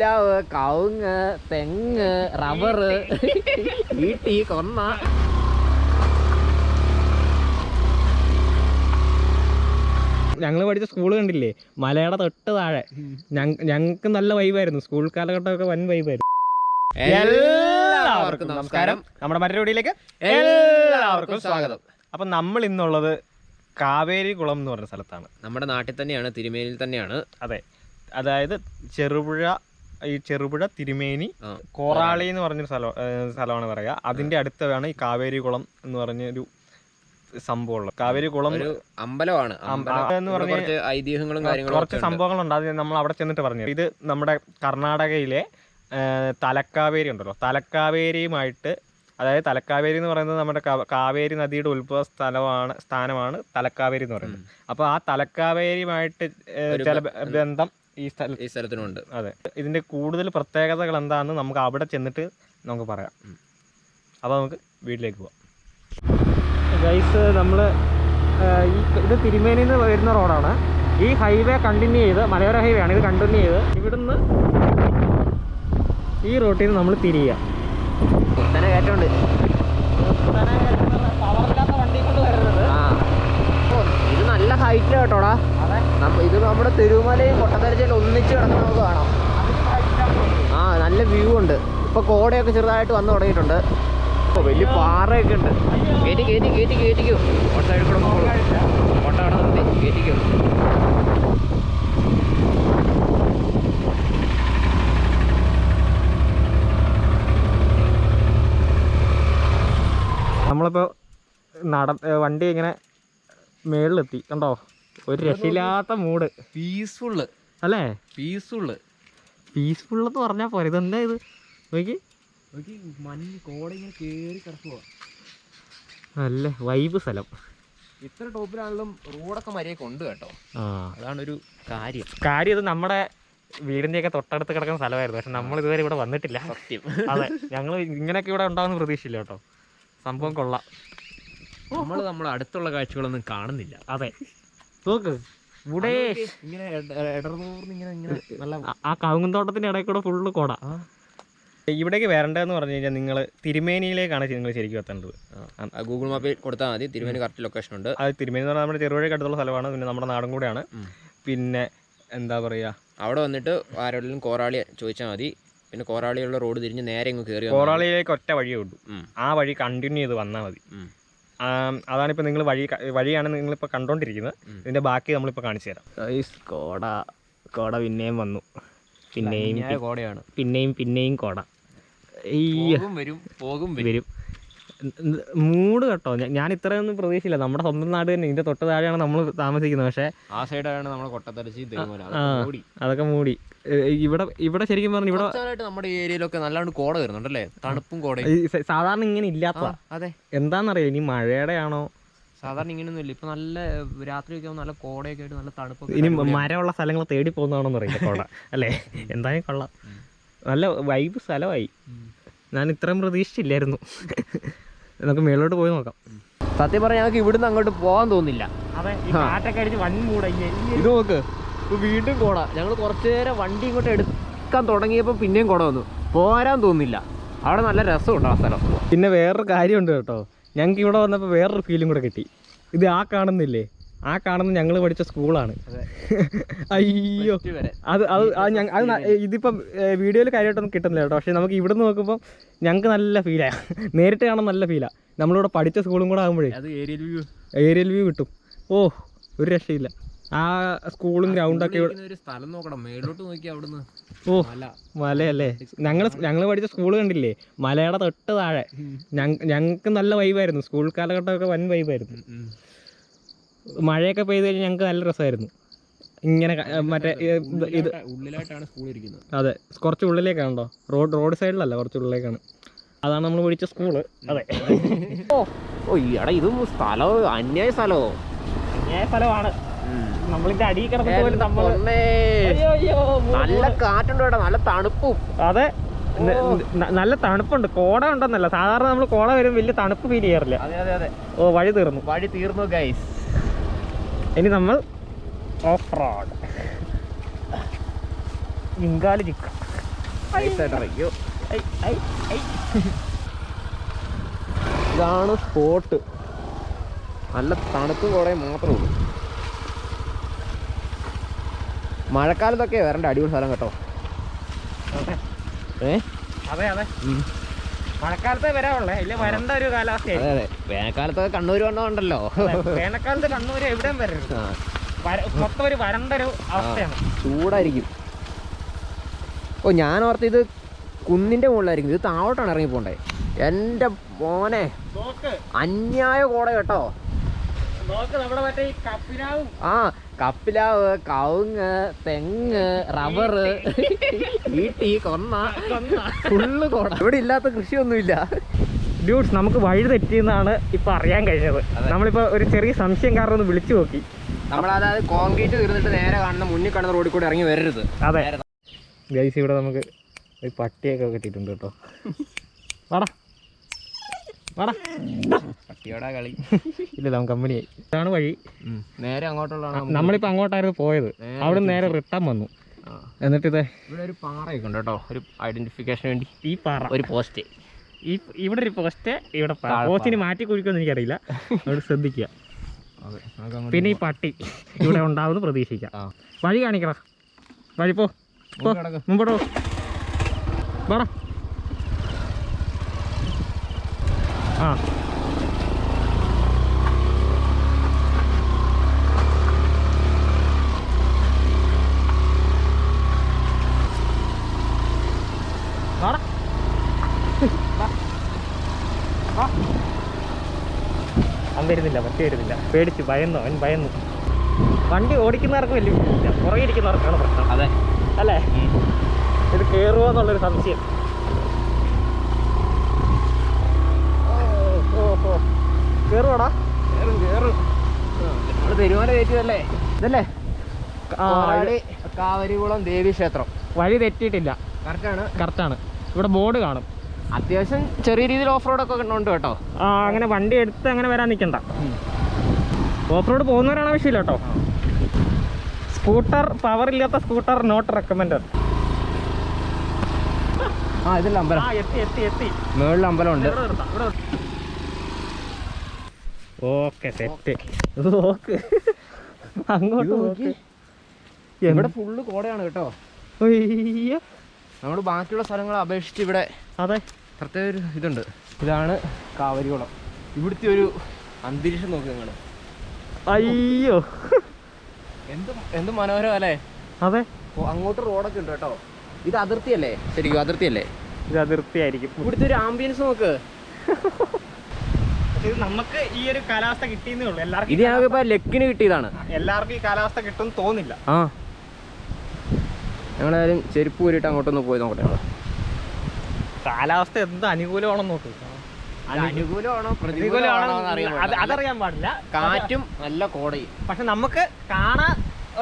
പ്ലാവ് കവുങ്ങ് തെങ്ങ് റബ്ബറ്. ഈട്ടി കൊന്ന. ഞങ്ങൾ പഠിച്ച സ്കൂൾ കണ്ടില്ലേ? മലയുടെ തൊട്ട് താഴെ. ഞങ്ങൾക്ക് നല്ല വൈബായിരുന്നു. സ്കൂൾ കാലഘട്ടമൊക്കെ വൻ വൈബായിരുന്നു. എല്ലാവർക്കും നമസ്കാരം. നമ്മുടെ മറ്റൊരു വീഡിയോയിലേക്ക് എല്ലാവർക്കും സ്വാഗതം. അപ്പം നമ്മൾ ഇന്നുള്ളത് കാവേരി കുളം എന്ന് പറഞ്ഞ സ്ഥലത്താണ്. നമ്മുടെ നാട്ടിൽ തന്നെയാണ് തിരുമേനിയിൽ തന്നെയാണ്. അതെ. അതായത് ചെറുപുഴ ഈ ചെറുപുഴ തിരുമേനി കോറാളി എന്ന് പറഞ്ഞൊരു സ്ഥലം സ്ഥലമാണ് പറയുക അതിന്റെ അടുത്താണ് ഈ കാവേരി കുളം എന്ന് പറഞ്ഞൊരു സംഭവമുള്ളത്. കാവേരി കുളം ഒരു അമ്പലമാണ്. എന്ന് പറഞ്ഞ കുറച്ച് ഐതിഹ്യങ്ങളും കാര്യങ്ങളും കുറച്ച് സംഭവങ്ങളുണ്ട്. അത് നമ്മൾ അവിടെ ചെന്നിട്ട് പറഞ്ഞു ഇത് നമ്മുടെ കർണാടകയിലെ തലക്കാവേരി ഉണ്ടല്ലോ. തലക്കാവേരിയുമായിട്ട് അതായത് തലക്കാവേരി എന്ന് പറയുന്നത് നമ്മുടെ കാവേരി നദിയുടെ ഉത്ഭവ സ്ഥലമാണ് സ്ഥാനമാണ് തലക്കാവേരി എന്ന് പറയുന്നത്. അപ്പോൾ ആ തലക്കാവേരിയുമായിട്ട് ചില ബന്ധം ഈ സ്ഥലത്ത് ഈ സ്ഥലത്തിനുണ്ട്. അതെ. ഇതിന്റെ കൂടുതൽ പ്രത്യേകതകൾ എന്താണെന്ന് നമുക്ക് അവിടെ ചെന്നിട്ട് നമുക്ക് പറയാം. അപ്പോൾ നമുക്ക് വീട്ടിലേക്ക് പോവാം. ഗൈസ് നമ്മൾ ഈ ഇത് തിരുമേനിയിൽ നിന്ന് വരുന്ന റോഡാണ്. ഈ ഹൈവേ കണ്ടിന്യൂ ചെയ്ത് മലയോര ഹൈവേ ആണ് ഇത് കണ്ടിന്യൂ ചെയ്ത് ഇവിടുന്ന് ഈ റോട്ടിൽ നമ്മൾ തിരിയുക. കുത്തനെ കയറ്റമുണ്ട്. പവറില്ലാത്ത വണ്ടി കൊണ്ട് വരരുത് ആ. ഇത് നല്ല ഹൈറ്റ് കേട്ടോടാ ഇത് നമ്മുടെ തിരുമലയും കൊട്ടത്തരച്ചയിൽ ഒന്നിച്ച് കിടക്കുന്ന നമുക്ക് കാണാം. ആ നല്ല വ്യൂ ഉണ്ട്. ഇപ്പൊ കോടയൊക്കെ ചെറുതായിട്ട് വന്നു തുടങ്ങിയിട്ടുണ്ട്. വലിയ പാറയൊക്കെ ഉണ്ട്. കയറ്റി കയറ്റി കയറ്റി കയറ്റിക്കും കോട്ട സൈഡിൽ നട വണ്ടി ഇങ്ങനെ മേളിലെത്തി. കണ്ടോ? ഒരു രക്ഷയില്ലാത്ത മൂഡ് പീസ്ഫുള്ള് അല്ലേ? പീസ്ഫുള്ള് പീസ്ഫുൾ എന്ന് പറഞ്ഞാൽ പോരെ. ഇതെന്താ ഇത്? നോക്കി. മഞ്ഞ് കോട ഇങ്ങനെ കയറി കിടക്കുക നല്ല വൈബ് സ്ഥലം. ഇത്ര ടോപ്പിലാണെങ്കിലും റോഡൊക്കെ മര്യാദ ഉണ്ട് കേട്ടോ. ആ. അതാണ് ഒരു കാര്യം. കാര്യം ഇത് നമ്മുടെ ഒക്കെ തൊട്ടടുത്ത് കിടക്കുന്ന സ്ഥലമായിരുന്നു. പക്ഷെ നമ്മൾ ഇതുവരെ ഇവിടെ വന്നിട്ടില്ല. സത്യം. അതെ. ഞങ്ങൾ ഇങ്ങനെയൊക്കെ ഇവിടെ ഉണ്ടാവുന്ന പ്രതീക്ഷയില്ല കേട്ടോ. സംഭവം കൊള്ളാം. നമ്മൾ നമ്മുടെ അടുത്തുള്ള കാഴ്ചകളൊന്നും കാണുന്നില്ല. അതെ. നോക്ക്. ഇവിടെ ഇങ്ങനെ ഇങ്ങനെ ഇങ്ങനെ നല്ല ആ- ആ ഇടയിൽ കൂടെ ഫുള്ള് കൊട. ഇവിടേക്ക് വരണ്ടെന്ന് പറഞ്ഞു കഴിഞ്ഞാൽ നിങ്ങൾ തിരുമേനിയിലേക്കാണ് നിങ്ങൾ ശരിക്കും എത്തേണ്ടത്. ഗൂഗിൾ മാപ്പിൽ കൊടുത്താൽ മതി. തിരുമേനി കറക്റ്റ് ലൊക്കേഷൻ ഉണ്ട്. അത് തിരുമേനി എന്ന് പറഞ്ഞാൽ നമ്മുടെ ചെറുപുഴയ്ക്ക് അടുത്തുള്ള സ്ഥലമാണ്. പിന്നെ നമ്മുടെ നാടും കൂടെയാണ്. പിന്നെ എന്താ പറയുക അവിടെ വന്നിട്ട് ആരോടെങ്കിലും കോറാളി ചോദിച്ചാൽ മതി. പിന്നെ കോറാളിയുള്ള റോഡ് തിരിഞ്ഞ് നേരെ ഇങ്ങ് കയറി കോറാളിയിലേക്ക് ഒറ്റ വഴിയേ ഉള്ളൂ. ആ വഴി കണ്ടിന്യൂ ചെയ്ത് വന്നാൽ മതി. ആം, അതാണിപ്പോൾ നിങ്ങൾ വഴി വഴിയാണ് നിങ്ങളിപ്പോൾ കണ്ടോണ്ടിരിക്കുന്നത്. ഉം. ഇതിന്റെ ബാക്കി നമ്മളിപ്പോൾ കാണിച്ചു തരാം. കോട കോട പിന്നെയും വന്നു. പിന്നെയും കോടയാണ്. പിന്നെയും പിന്നെയും കോട. വരും പോകും വരും. മൂട് കേട്ടോ. ഞാൻ ഇത്രയൊന്നും പ്രതീക്ഷയില്ല നമ്മുടെ സ്വന്തം നാട് തന്നെ ഇതിന്റെ തൊട്ട് താഴെയാണ് നമ്മൾ താമസിക്കുന്നത്. പക്ഷേ ആ സൈഡാണ് നമ്മുടെ കൊട്ടത്തരച്ചി. അതൊക്കെ മൂടി. ഇവിടെ ഇവിടെ ശരിക്കും പറഞ്ഞു ഇവിടെ നമ്മുടെ ഏരിയയിലൊക്കെ നല്ലാണ്ട് കോട വരുന്നുണ്ടല്ലേ? തണുപ്പും കോട സാധാരണ ഇങ്ങനെ ഇല്ലാത്ത അതെ. എന്താണെന്നറിയാം ഇനി മഴയുടെ ആണോ സാധാരണ ഇങ്ങനെയൊന്നും ഇല്ല ഇപ്പൊ നല്ല രാത്രിയൊക്കെ നല്ല കോടയൊക്കെ ആയിട്ട് നല്ല തണുപ്പൊക്കെ ഇനി മരമുള്ള സ്ഥലങ്ങൾ തേടി പോകുന്നതാണോന്ന് അറിയില്ല കോട. അല്ലേ? എന്തായാലും കൊള്ളാം. നല്ല വൈബ് സ്ഥലമായി. ഞാൻ ഇത്രയും പ്രതീക്ഷിച്ചില്ലായിരുന്നു. നമുക്ക് മേളോട്ട് പോയി നോക്കാം. സത്യം പറഞ്ഞാൽ ഞങ്ങൾക്ക് ഇവിടുന്ന് അങ്ങോട്ട് പോകാൻ തോന്നില്ല. ഇത് നോക്ക്. ഇപ്പൊ വീണ്ടും കോട ഞങ്ങൾ കുറച്ചു നേരം വണ്ടി ഇങ്ങോട്ട് എടുക്കാൻ തുടങ്ങിയപ്പോൾ പിന്നെയും കോട വന്നു. പോരാൻ തോന്നില്ല. അവിടെ നല്ല രസമുണ്ട് ആ സ്ഥലം. പിന്നെ വേറൊരു കാര്യമുണ്ട് കേട്ടോ. ഞങ്ങൾക്ക് ഇവിടെ വന്നപ്പോൾ വേറൊരു ഫീലും കൂടെ കിട്ടി. ഇത് ആ കാണുന്നില്ലേ? ആ കാണുന്ന ഞങ്ങൾ പഠിച്ച സ്കൂളാണ് അയ്യോ. അത് അത് അത് ഇതിപ്പം വീഡിയോയിൽ കാര്യമായിട്ടൊന്നും കിട്ടുന്നില്ല കേട്ടോ. പക്ഷേ നമുക്ക് ഇവിടുന്ന് നോക്കുമ്പോൾ ഞങ്ങൾക്ക് നല്ല ഫീലാണ് നേരിട്ട് കാണാൻ നല്ല ഫീലാണ് നമ്മളിവിടെ പഠിച്ച സ്കൂളും കൂടെ ആകുമ്പോഴേ ഏരിയൽ വ്യൂ ഏരിയൽ വ്യൂ കിട്ടും. ഓ ഒരു രക്ഷയില്ല. ആ സ്കൂളും ഗ്രൗണ്ടൊക്കെ ഒക്കെ ഒരു സ്ഥലം നോക്കണം. മേലോട്ട് നോക്കി അവിടുന്ന് ഓ മല. മലയല്ലേ? ഞങ്ങൾ ഞങ്ങൾ പഠിച്ച സ്കൂൾ കണ്ടില്ലേ? മലയുടെ തൊട്ട് താഴെ. ഞങ്ങൾക്ക് നല്ല വൈബായിരുന്നു. സ്കൂൾ കാലഘട്ടമൊക്കെ വൻ വൈബായിരുന്നു. മഴയൊക്കെ പെയ്ത് കഴിഞ്ഞാൽ ഞങ്ങൾക്ക് നല്ല രസമായിരുന്നു ഇങ്ങനെ മറ്റേ ഇത് ഉള്ളിലായിട്ടാണ് സ്കൂൾ ഇരിക്കുന്നത്. അതെ. കുറച്ച് ഉള്ളിലേക്കാണോ റോഡ് റോഡ് സൈഡിലല്ല കുറച്ച് ഉള്ളിലേക്കാണ്. അതാണ് നമ്മൾ പഠിച്ച സ്കൂൾ. അതെ. ഓ ഓ ഈടാ ഇതും സ്ഥലം അന്യായ സ്ഥലമോ സ്ഥലമാണ്. നമ്മളിന്റെ അടിയിൽ കിടന്നിട്ട് നമ്മൾ നല്ല കാറ്റുണ്ട് കേട്ടോ നല്ല തണുപ്പും. അതെ. നല്ല തണുപ്പുണ്ട്. കോട ഉണ്ടെന്നല്ല. സാധാരണ നമ്മൾ കോട വരും വലിയ തണുപ്പ് ഫീൽ ചെയ്യാറില്ല. ഓ വഴി തീർന്നു. വഴി തീർന്നു ഗൈസ് ഇനി നമ്മൾ ഓഫ് റോഡ് ഇങ്കാൽ ചിക്ക. ഇതാണ് സ്പോട്ട് നല്ല തണുപ്പ് കുറേ മാത്രമേ ഉള്ളൂ. മഴക്കാലത്തൊക്കെ വരണ്ട അടിപൊളി സ്ഥലം കേട്ടോ. ഏ? അതെ അതെ. മഴക്കാലത്തെ വരാവുള്ളേ. ഇല്ല വരണ്ട ഒരു കാലാവസ്ഥ അതെ അതെ. വേനൽക്കാലത്തൊക്കെ കണ്ണൂർ വന്നതുണ്ടല്ലോ വേനൽക്കാലത്ത് കണ്ണൂർ എവിടെയും വരരുത്. മൊത്തം ഒരു വരണ്ട ഒരു അവസ്ഥയാണ്. ചൂടായിരിക്കും. ഓ ഞാൻ ഓർത്ത് ഇത് കുന്നിന്റെ മുകളിലായിരിക്കും. ഇത് താഴോട്ടാണ് ഇറങ്ങി പോണ്ടേ എന്റെ മോനെ അന്യായ കോട കേട്ടോ നോക്ക് നമ്മുടെ മറ്റേ ഈ കപ്പിനാവും ആ കപ്പിലാവ് കവുങ്ങ് തെങ്ങ് റബ്ബറ് ഈട്ടി കൊന്ന. ഫുള്ള് കൊട. ഇവിടെ ഇല്ലാത്ത കൃഷിയൊന്നുമില്ല. ഡ്യൂട്ട്സ് നമുക്ക് വഴി തെറ്റിയെന്നാണ് ഇപ്പൊ അറിയാൻ കഴിഞ്ഞത്. നമ്മളിപ്പോ ഒരു ചെറിയ സംശയം കാരണം ഒന്ന് വിളിച്ചു നോക്കി. നമ്മൾ അതായത് കോൺക്രീറ്റ് തീർന്നിട്ട് നേരെ കാണുന്ന മുന്നിൽ കാണുന്ന റോഡിൽ കൂടെ ഇറങ്ങി വരരുത്. അതെ. ഗൈസ് ഇവിടെ നമുക്ക് ഒരു പട്ടിയൊക്കെ കിട്ടിയിട്ടുണ്ട് കേട്ടോ. വേണം വാടാ പട്ടിയോടെ കളി. ഇല്ല നമുക്ക് കമ്പനിയായി. ഇതാണ് വഴി. നേരെ അങ്ങോട്ടുള്ളതാണ് നമ്മളിപ്പോ അങ്ങോട്ടായിരുന്നു പോയത്. അവിടെ നേരെ റിട്ടേൺ വന്നു. എന്നിട്ട് ഇതേ. ഇവിടെ ഒരു പാറയൊക്കെ ഉണ്ട് കേട്ടോ. ഒരു ഐഡന്റിഫിക്കേഷന് വേണ്ടി. ഈ പാറ. ഒരു പോസ്റ്റ്. ഈ ഇവിടെ ഒരു പോസ്റ്റ് ഇവിടെ. പോസ്റ്റിന് മാറ്റി കുഴിക്കുമെന്ന് എനിക്കറിയില്ല. അവിടെ ശ്രദ്ധിക്കുക. പിന്നെ ഈ പട്ടി ഇവിടെ ഉണ്ടാവുമെന്ന് പ്രതീക്ഷിക്കാം. വഴി കാണിക്കടാ. വഴി പോ. മുമ്പോട്ട് പോ വാടാ ആ. അവൻ വരുന്നില്ല പറ്റി വരുന്നില്ല. പേടിച്ച് ഭയന്നു അവൻ ഭയന്നു. വണ്ടി ഓടിക്കുന്നവർക്ക് വലിയ പ്രശ്നമില്ല പുറകെ ഇരിക്കുന്നവർക്കാണ് പ്രശ്നം. അതെ. അല്ലേ? ഇത് കയറുമോ എന്നുള്ളൊരു സംശയം. കയറുവാടാ കേറും കേറും. നമ്മൾ പെരുമാല കയറ്റിയതല്ലേ? ഇതല്ലേ? കാവരികുളം ദേവി ക്ഷേത്രം. വഴി തെറ്റിയിട്ടില്ല. കറക്റ്റാണ്? കറക്റ്റാണ്. ഇവിടെ ബോർഡ് കാണും. അത്യാവശ്യം ചെറിയ രീതിയിൽ ഓഫ് റോഡ് ഒക്കെ ഉണ്ട് കേട്ടോ. ആ അങ്ങനെ വണ്ടി എടുത്ത് അങ്ങനെ വരാൻ നിൽക്കണ്ട ഓഫ് റോഡ് പോകുന്നവരാണ് ആവശ്യമില്ല കേട്ടോ. സ്കൂട്ടർ പവർ ഇല്ലാത്ത സ്കൂട്ടർ നോട്ട് റെക്കമെൻഡ് ആ ഇതിൽ ആ അമ്പലം എത്തി എത്തി എത്തി. മേളിൽ അമ്പലം ഉണ്ട് ഇവിടെ നിർത്താം, ഇവിടെ നിർത്താം. Okay set okay. അങ്ങോട്ട് നോക്കി. ഇവിടെ ഫുള്ള് കോടയാണ് കേട്ടോ. അയ്യോ. നമ്മൾ ബാക്കിയുള്ള സ്ഥലങ്ങളെ അപേക്ഷിച്ച് ഇവിടെ അതെ. പ്രത്യേക ഒരു ഇതുണ്ട്. ഇതാണ് കാവരികുളം. ഇവിടുത്തെ ഒരു അന്തരീക്ഷം നോക്കി നിങ്ങൾ അയ്യോ. എന്ത് എന്ത് മനോഹരം അല്ലേ? അതെ. അങ്ങോട്ട് റോഡൊക്കെ ഉണ്ട് കേട്ടോ. ഇത് അതിർത്തിയല്ലേ? ശരിക്കും അതിർത്തിയല്ലേ? ഇത് അതിർത്തിയായിരിക്കും. ഇവിടുത്തെ ഒരു ആംബിയൻസ് നോക്ക്. ഇത് നമുക്ക് ഈ ഒരു കാലാവസ്ഥ കിട്ടിയെന്നേ ഉള്ളൂ. എല്ലാവർക്കും ഇത് ഞങ്ങൾക്ക് ഇപ്പൊ ലക്കിന് കിട്ടിയതാണ്. എല്ലാവർക്കും ഈ കാലാവസ്ഥ കിട്ടും തോന്നില്ല. ആ. ഞങ്ങളായാലും ചെരുപ്പ് കൂരിട്ട് അങ്ങോട്ടൊന്ന് പോയി നോക്കട്ടെ ഞങ്ങൾ കാലാവസ്ഥ എന്ത് അനുകൂലമാണെന്ന് നോക്കി. അനുകൂലമാണോ പ്രതികൂലമാണോ. അതറിയാൻ പാടില്ല. കാറ്റും നല്ല കോടയും. പക്ഷെ നമുക്ക് കാണാൻ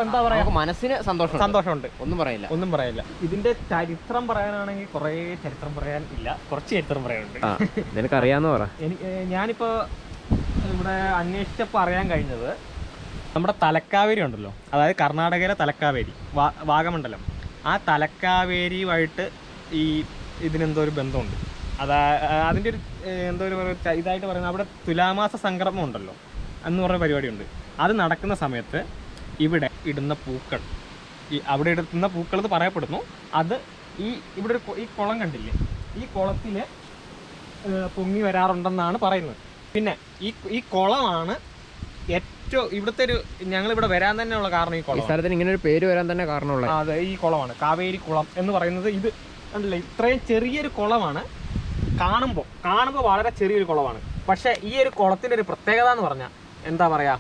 എന്താ പറയാ? മനസ്സിന് സന്തോഷം സന്തോഷമുണ്ട്. ഒന്നും പറയില്ല. ഒന്നും പറയില്ല. ഇതിന്റെ ചരിത്രം പറയാനാണെങ്കിൽ കുറേ ചരിത്രം പറയാൻ ഇല്ല. കുറച്ച് ചരിത്രം പറയാനുണ്ട്. ആ നിനക്ക് അറിയാന്ന് പറ. എനിക്ക് ഞാനിപ്പോ ഇവിടെ അന്വേഷിച്ചപ്പോൾ അറിയാൻ കഴിഞ്ഞത് നമ്മുടെ തലക്കാവേരി ഉണ്ടല്ലോ. അതായത് കർണാടകയിലെ തലക്കാവേരി വാഗമണ്ഡലം. ആ തലക്കാവേരിയുമായിട്ട് ഈ ഇതിനെന്തോ ഒരു ബന്ധമുണ്ട്. അതാ അതിന്റെ ഒരു എന്തോ ഒരു ഇതായിട്ട് പറയുന്നത് അവിടെ തുലാമാസ സംക്രമം ഉണ്ടല്ലോ എന്ന് പറഞ്ഞ പരിപാടിയുണ്ട്. അത് നടക്കുന്ന സമയത്ത് ഇവിടെ ഇടുന്ന പൂക്കൾ. ഈ അവിടെ ഇടുന്ന പൂക്കൾ എന്ന് പറയപ്പെടുന്നു. അത് ഈ ഇവിടെ ഒരു ഈ കുളം കണ്ടില്ലേ? ഈ കുളത്തിൽ പൊങ്ങി വരാറുണ്ടെന്നാണ് പറയുന്നത്. പിന്നെ ഈ ഈ കുളമാണ് ഏറ്റവും ഇവിടുത്തെ ഒരു ഞങ്ങൾ ഇവിടെ വരാൻ തന്നെ ഉള്ള കാരണം ഈ കുളം സ്ഥലത്തിന് ഇങ്ങനെ ഒരു പേര് വരാൻ തന്നെ കാരണമുള്ള അതെ ഈ കുളമാണ്. കാവേരി കുളം എന്ന് പറയുന്നത് ഇത് കണ്ടില്ലേ? ഇത്രയും ചെറിയൊരു കുളമാണ്. കാണുമ്പോൾ കാണുമ്പോൾ വളരെ ചെറിയൊരു കുളമാണ്. പക്ഷേ ഈ ഒരു കുളത്തിന്റെ ഒരു പ്രത്യേകത എന്ന് പറഞ്ഞാൽ എന്താ പറയാ?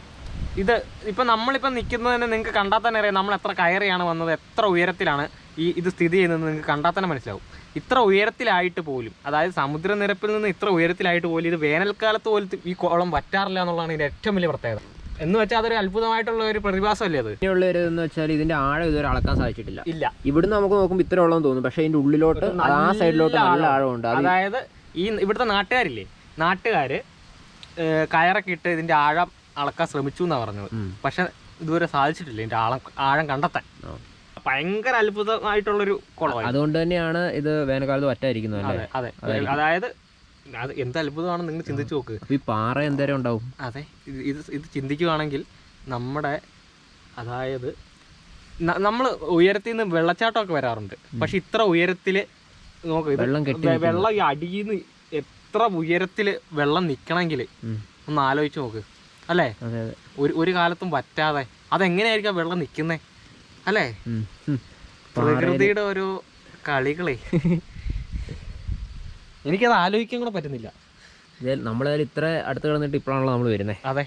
ഇത് ഇപ്പം നമ്മളിപ്പം തന്നെ നിങ്ങൾക്ക് കണ്ടാൽ തന്നെ അറിയാം നമ്മൾ എത്ര കയറിയാണ് വന്നത് എത്ര ഉയരത്തിലാണ് ഈ ഇത് സ്ഥിതി ചെയ്യുന്നത് നിങ്ങൾക്ക് കണ്ടാൽ തന്നെ മനസ്സിലാവും. ഇത്ര ഉയരത്തിലായിട്ട് പോലും അതായത് സമുദ്രനിരപ്പിൽ നിന്ന് ഇത്ര ഉയരത്തിലായിട്ട് പോലും ഇത് വേനൽക്കാലത്ത് പോലും ഈ കുളം വറ്റാറില്ല എന്നുള്ളതാണ് ഇതിന്റെ ഏറ്റവും വലിയ പ്രത്യേകത. എന്ന് വെച്ചാൽ അതൊരു അത്ഭുതമായിട്ടുള്ള ഒരു പ്രതിഭാസമല്ലേ അത്? ഇനിയുള്ള ഒരു എന്ന് വെച്ചാൽ ഇതിന്റെ ആഴം ഇതുവരെ അളക്കാൻ സാധിച്ചിട്ടില്ല. ഇല്ല. ഇവിടുന്ന് നമുക്ക് നോക്കുമ്പോൾ ഇത്ര ഉള്ളതെന്ന് തോന്നും. പക്ഷേ ഇതിന്റെ ഉള്ളിലോട്ട് ആ സൈഡിലോട്ട് നല്ല ആഴമുണ്ട്. അത് അതായത് ഈ ഇവിടുത്തെ നാട്ടുകാരില്ലേ? നാട്ടുകാർ കയറൊക്കെ ഇട്ട് ഇതിന്റെ ആഴം അളക്കാൻ ശ്രമിച്ചു എന്നാ പറഞ്ഞത്. പക്ഷെ ഇതുവരെ സാധിച്ചിട്ടില്ല. ഇതിന്റെ ആളം ആഴം കണ്ടെത്താൻ. ഭയങ്കര അത്ഭുതമായിട്ടുള്ളൊരു കുളമാണ് അതുകൊണ്ട് തന്നെയാണ് ഇത് വേനൽക്കാലത്ത് ഒറ്റായിരിക്കുന്നത് അതെ അതെ. അതായത് അത് എന്ത് അത്ഭുതമാണെന്ന് നിങ്ങൾ ചിന്തിച്ചു നോക്ക്. ഈ പാറ എന്തേരം ഉണ്ടാവും? അതെ ഇത് ഇത് ചിന്തിക്കുകയാണെങ്കിൽ ചിന്തിക്കുവാണെങ്കിൽ നമ്മുടെ അതായത് നമ്മൾ ഉയരത്തിൽ നിന്ന് വെള്ളച്ചാട്ടമൊക്കെ വരാറുണ്ട്. പക്ഷെ ഇത്ര ഉയരത്തിൽ നോക്ക് വെള്ളം കെട്ടി വെള്ളം ഈ അടിയിൽ നിന്ന് എത്ര ഉയരത്തിൽ വെള്ളം നിൽക്കണമെങ്കിൽ ഒന്ന് ആലോചിച്ച് നോക്ക്. അല്ലേ? ഒരു ഒരു കാലത്തും വറ്റാതെ. അതെങ്ങനെയായിരിക്കും വെള്ളം നിൽക്കുന്നേ? അല്ലേ. പ്രകൃതിയുടെ ഒരു കളികളെ. എനിക്കത് ആലോചിക്കാൻ കൂടെ പറ്റുന്നില്ല. നമ്മളേതായാലും ഇത്ര അടുത്ത് കിടന്നിട്ട് ഇപ്പോഴാണല്ലോ നമ്മൾ വരുന്നത് അതെ.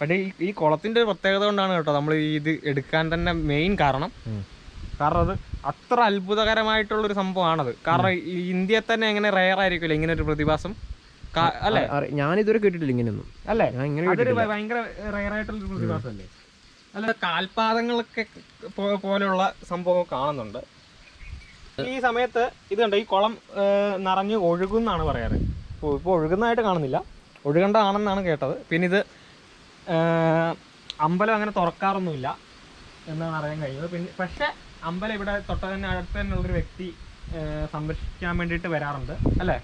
പക്ഷേ ഈ ഈ കുളത്തിന്റെ ഒരു പ്രത്യേകത കൊണ്ടാണ് കേട്ടോ നമ്മൾ ഇത് എടുക്കാൻ തന്നെ മെയിൻ കാരണം. കാരണം അത് അത്ര അത്ഭുതകരമായിട്ടുള്ളൊരു സംഭവമാണത്. കാരണം ഇന്ത്യയിൽ തന്നെ എങ്ങനെ റെയർ ആയിരിക്കില്ല ഇങ്ങനെ ഒരു പ്രതിഭാസം? അല്ലേ? ഞാനിതുവരെ കേട്ടിട്ടില്ല ഇങ്ങനെയൊന്നും. അല്ലേ? ഭയങ്കര പ്രതിഭാസമല്ലേ? അല്ല കാൽപാദങ്ങളൊക്കെ പോലെയുള്ള സംഭവം കാണുന്നുണ്ട്. ഈ സമയത്ത് ഇത് കണ്ട ഈ കുളം നിറഞ്ഞ് ഒഴുകുന്നാണ് പറയാറ്. ഇപ്പോൾ ഇപ്പോൾ ഒഴുകുന്നതായിട്ട് കാണുന്നില്ല. ഒഴുകേണ്ടതാണെന്നാണ് കേട്ടത്. പിന്നെ ഇത് അമ്പലം അങ്ങനെ തുറക്കാറൊന്നുമില്ല എന്നാണ് അറിയാൻ കഴിയുന്നത്. പിന്നെ പക്ഷേ അമ്പലം ഇവിടെ തൊട്ട് തന്നെ അടുത്ത് തന്നെ ഉള്ളൊരു വ്യക്തി സംരക്ഷിക്കാൻ വേണ്ടിട്ട് വരാറുണ്ട് അല്ലേ.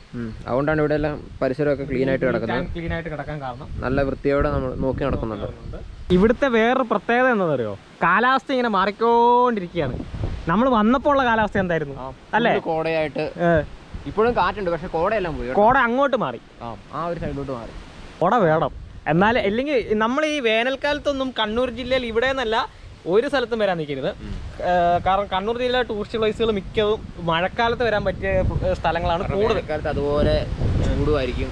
അതുകൊണ്ടാണ് ഇവിടെ എല്ലാം പരിസരമൊക്കെ ക്ലീൻ ആയിട്ട് കിടക്കുന്നത്. ക്ലീൻ ആയിട്ട് കിടക്കാൻ കാരണം. നല്ല വൃത്തിയോടെ നമ്മൾ നോക്കി നടക്കുന്നുണ്ട്. ഇവിടുത്തെ വേറൊരു പ്രത്യേകത എന്താണെന്നറിയോ കാലാവസ്ഥ ഇങ്ങനെ മാറിക്കൊണ്ടിരിക്കുകയാണ്. നമ്മൾ വന്നപ്പോൾ ഉള്ള കാലാവസ്ഥ എന്തായിരുന്നു? അല്ലേ? കോടയായിട്ട്. ഇപ്പോഴും കാറ്റുണ്ട് പക്ഷെ കോടയെല്ലാം പോയി കോട അങ്ങോട്ട് മാറി. ആ ആ ഒരു സൈഡിലോട്ട് മാറി. കോട വേണം. എന്നാൽ അല്ലെങ്കിൽ നമ്മൾ ഈ വേനൽക്കാലത്തൊന്നും കണ്ണൂർ ജില്ലയിൽ ഇവിടെ നിന്നല്ല ഒരു സ്ഥലത്തും വരാൻ നിൽക്കരുത്. കാരണം കണ്ണൂർ ജില്ലയിലെ ടൂറിസ്റ്റ് പ്ലേസുകൾ മിക്കതും മഴക്കാലത്ത് വരാൻ പറ്റിയ സ്ഥലങ്ങളാണ് കൂടുതൽ. അതുപോലെ ചൂടുമായിരിക്കും.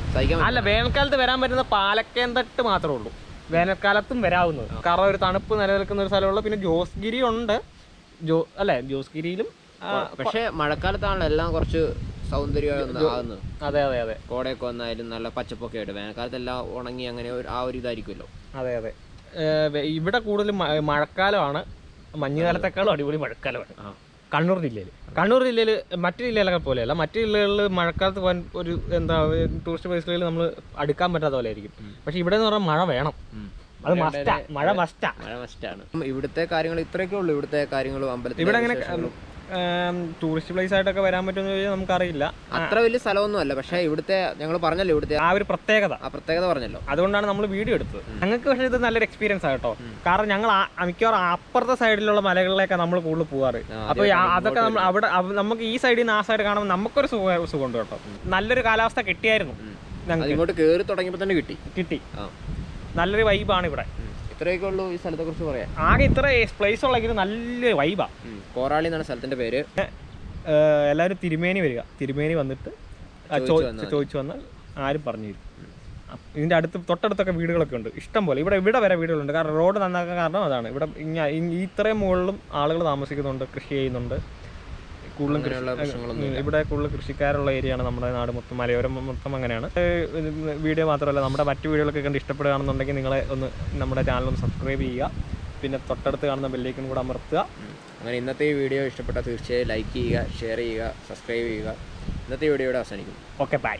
അല്ല വേനൽക്കാലത്ത് വരാൻ പറ്റുന്ന പാലക്കേന്തട്ട് മാത്രമേ ഉള്ളൂ. വേനൽക്കാലത്തും വരാവുന്നത്. കാരണം ഒരു തണുപ്പ് നിലനിൽക്കുന്ന ഒരു സ്ഥലമുള്ളൂ പിന്നെ ജോസ്ഗിരി ഉണ്ട്. ജോ അല്ലെ? ജോസ്ഗിരിയിലും പക്ഷേ മഴക്കാലത്താണല്ലോ എല്ലാം കുറച്ച് സൗന്ദര്യം ആകുന്നത് അതെ അതെ അതെ. കോടയൊക്കെ വന്നാലും നല്ല പച്ചപ്പൊക്കെ ആയിട്ട് വേനൽക്കാലത്ത് എല്ലാം ഉണങ്ങി അങ്ങനെ ആ ഒരു ഇതായിരിക്കുമല്ലോ. അതെ അതെ. ഇവിടെ കൂടുതലും മഴക്കാലമാണ്. മഞ്ഞുകാലത്തെക്കാളും അടിപൊളി മഴക്കാലമാണ്. കണ്ണൂർ ജില്ലയിൽ. കണ്ണൂർ ജില്ലയിൽ മറ്റു ജില്ലകളൊക്കെ പോലെയല്ല. മറ്റു ജില്ലകളിൽ മഴക്കാലത്ത് പോകാൻ ഒരു എന്താ ടൂറിസ്റ്റ് പ്ലേസുകളിൽ നമ്മൾ അടുക്കാൻ പറ്റാത്ത പോലെ ആയിരിക്കും. പക്ഷെ ഇവിടെ എന്ന് പറഞ്ഞാൽ മഴ വേണം. അത് മസ്റ്റാ മഴ മസ്റ്റാ മഴ മസ്റ്റാണ് ഇവിടുത്തെ കാര്യങ്ങൾ ഇത്രയൊക്കെ ഉള്ളൂ. ഇവിടുത്തെ കാര്യങ്ങളും അമ്പലത്തിൽ ഇവിടെ അങ്ങനെ ടൂറിസ്റ്റ് പ്ലേസ് ആയിട്ടൊക്കെ വരാൻ പറ്റുമെന്ന് ചോദിച്ചാൽ നമുക്കറിയില്ല. അത്ര വലിയ സ്ഥലമൊന്നും അല്ല പക്ഷേ ഇവിടുത്തെ ഞങ്ങൾ പറഞ്ഞല്ലോ ഇവിടുത്തെ ആ ഒരു പ്രത്യേകത. ആ പ്രത്യേകത പറഞ്ഞല്ലോ. അതുകൊണ്ടാണ് നമ്മൾ വീഡിയോ എടുത്തത്. ഞങ്ങൾക്ക് പക്ഷേ ഇത് നല്ലൊരു എക്സ്പീരിയൻസ് ആണ് കേട്ടോ. കാരണം ഞങ്ങൾ മിക്കവാറും അപ്പുറത്തെ സൈഡിലുള്ള മലകളിലേക്കാണ് നമ്മൾ കൂടുതൽ പോവാറ്. അപ്പൊ അപ്പോൾ അതൊക്കെ നമ്മൾ അവിടെ നമുക്ക് ഈ സൈഡിൽ നിന്ന് ആ സൈഡ് കാണുമ്പോൾ നമുക്കൊരു സുഖം സുഖമുണ്ട് കേട്ടോ. നല്ലൊരു കാലാവസ്ഥ കിട്ടിയായിരുന്നു ഇങ്ങോട്ട് കയറി തുടങ്ങിയപ്പോൾ തന്നെ കിട്ടി. കിട്ടി. നല്ലൊരു വൈബാണ് ഇവിടെ. ഇത്രയൊക്കെ ഉള്ളൂ ഈ സ്ഥലത്തെ കുറിച്ച് പറയാം ആകെ ഇത്ര പ്ലേസ് ഉള്ളെങ്കിൽ നല്ല വൈബാ ഉം. കോറാളി എന്നാണ് സ്ഥലത്തിന്റെ പേര്. എല്ലാവരും തിരുമേനി വരിക. തിരുമേനി വന്നിട്ട് ചോദിച്ചു വന്നാൽ ആരും പറഞ്ഞു തരും ഇതിന്റെ അടുത്ത് തൊട്ടടുത്തൊക്കെ വീടുകളൊക്കെ ഉണ്ട്. ഇഷ്ടം പോലെ. ഇവിടെ ഇവിടെ വരെ വീടുകളുണ്ട്. കാരണം റോഡ് നന്നാക്കാൻ കാരണം അതാണ്. ഇവിടെ ഇത്രയും മുകളിലും ആളുകൾ താമസിക്കുന്നുണ്ട് കൃഷി ചെയ്യുന്നുണ്ട്. കൂടുതലും ഇവിടെ കൂടുതൽ കൃഷിക്കാരുള്ള ഏരിയയാണ് നമ്മുടെ നാട് മൊത്തം. മലയോരം മൊത്തം അങ്ങനെയാണ്. വീഡിയോ മാത്രമല്ല നമ്മുടെ മറ്റു വീഡിയോകളൊക്കെ കണ്ട് ഇഷ്ടപ്പെടുകയാണെന്നുണ്ടെങ്കിൽ നിങ്ങളെ ഒന്ന് നമ്മുടെ ചാനൽ ഒന്ന് സബ്സ്ക്രൈബ് ചെയ്യുക. പിന്നെ തൊട്ടടുത്ത് കാണുന്ന ബെല്ലേക്കും കൂടെ അമർത്തുക. അങ്ങനെ ഇന്നത്തെ ഈ വീഡിയോ ഇഷ്ടപ്പെട്ടാൽ തീർച്ചയായും ലൈക്ക് ചെയ്യുക ഷെയർ ചെയ്യുക സബ്സ്ക്രൈബ് ചെയ്യുക. ഇന്നത്തെ വീഡിയോയുടെ അവസാനിക്കും ഓക്കെ ബൈ.